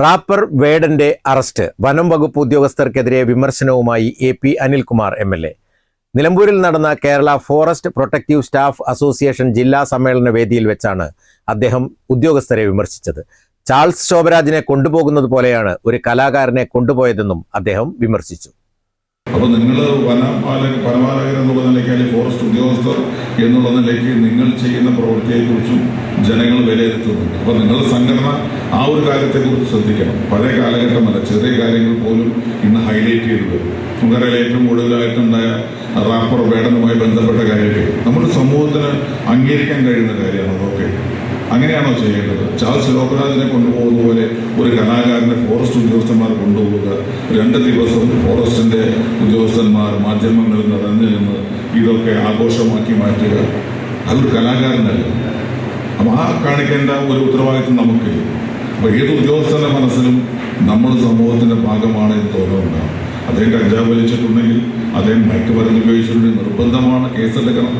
Rapper വേഡന്റെ arrest. വനം വകുപ്പ് ഉദ്യോഗസ്ഥർക്കെതിരെ വിമർശനവുമായി A P Anilkumar M L A. നിലമ്പൂരിൽ നടന്ന Kerala forest protective staff association ജില്ലാ സമ്മേളന വേദിയിൽ വെച്ചാണ് അദ്ദേഹം ഉദ്യോഗസ്ഥരെ വിമർശിച്ചത്. ചാൾസ് ശോഭരാജിനെ കൊണ്ടുപോകുന്നത് പോലെയാണ് ഒരു കലാകാരനെ കൊണ്ടുപോയതെന്നും അദ്ദേഹം വിമർശിച്ചു. അപ്പോൾ നിങ്ങൾ വനപാലക വനപാലകർ എന്നുള്ള നിലയ്ക്ക് അല്ലെങ്കിൽ ഫോറസ്റ്റ് ഉദ്യോഗസ്ഥർ എന്നുള്ള നിലയ്ക്ക് നിങ്ങൾ ചെയ്യുന്ന പ്രവൃത്തിയെക്കുറിച്ചും ജനങ്ങൾ വിലയിരുത്തുന്നുണ്ട് അപ്പോൾ നിങ്ങൾ സംഘടന ആ ഒരു കാര്യത്തെക്കുറിച്ച് ശ്രദ്ധിക്കണം. പഴയ കാലഘട്ടമല്ല ചെറിയ കാര്യങ്ങൾ പോലും ഇന്ന് ഹൈലൈറ്റ് ചെയ്തത് നമുക്കറിയാം ഏറ്റവും കൂടുതലായിട്ടുണ്ടായ റാപ്പർ വേടനുമായി ബന്ധപ്പെട്ട അങ്ങനെയാണോ ചെയ്യേണ്ടത്. ചാൾസ് ലോകരാജിനെ കൊണ്ടുപോകുന്ന പോലെ ഒരു കലാകാരനെ ഫോറസ്റ്റ് ഉദ്യോഗസ്ഥന്മാർ കൊണ്ടുപോവുക രണ്ട് ദിവസം ഫോറസ്റ്റിന്റെ ഉദ്യോഗസ്ഥന്മാർ മാധ്യമങ്ങളിൽ നിറഞ്ഞു നിന്ന് ഇതൊക്കെ ആഘോഷമാക്കി മാറ്റുക. അതൊരു കലാകാരനല്ല. അപ്പൊ ആ കാണിക്കേണ്ട ഒരു ഉത്തരവാദിത്വം നമുക്ക് അപ്പൊ ഏത് ഉദ്യോഗസ്ഥന്റെ മനസ്സിലും നമ്മൾ സമൂഹത്തിന്റെ ഭാഗമാണ് എന്ന് തോന്നുന്നുണ്ടാവും. അദ്ദേഹം കഞ്ചാവ് വലിച്ചിട്ടുണ്ടെങ്കിൽ അദ്ദേഹം മയക്കുമരുന്ന് ഉപയോഗിച്ചിട്ടുണ്ടെങ്കിൽ നിർബന്ധമാണ് കേസെടുക്കണം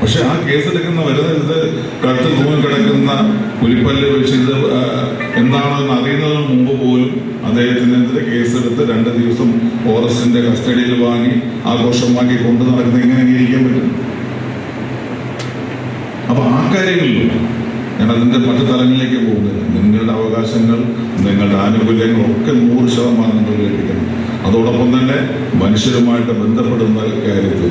പക്ഷെ ആ കേസെടുക്കുന്ന വരുന്നത് കടുത്ത തൂങ്ങി കിടക്കുന്ന പുലിപ്പല്ല് വെച്ച് ഇത് എന്താണെന്ന് അറിയുന്നതിന് മുമ്പ് പോലും അദ്ദേഹത്തിനെതിരെ കേസെടുത്ത് രണ്ട് ദിവസം ഫോറസ്റ്റിന്റെ കസ്റ്റഡിയിൽ വാങ്ങി ആഘോഷമാക്കി കൊണ്ടു നടക്കുന്നത് എങ്ങനെ അംഗീകരിക്കാൻ പറ്റും? അപ്പൊ ആ കാര്യങ്ങളിൽ ഞാൻ അതിന്റെ മറ്റു തലങ്ങളിലേക്ക് പോകുന്നില്ല. നിങ്ങളുടെ അവകാശങ്ങൾ നിങ്ങളുടെ ആനുകൂല്യങ്ങൾ ഒക്കെ നൂറ് ശതമാനം നിങ്ങൾ ലഭിക്കണം അതോടൊപ്പം തന്നെ മനുഷ്യരുമായിട്ട് ബന്ധപ്പെടുന്ന കാര്യത്തിൽ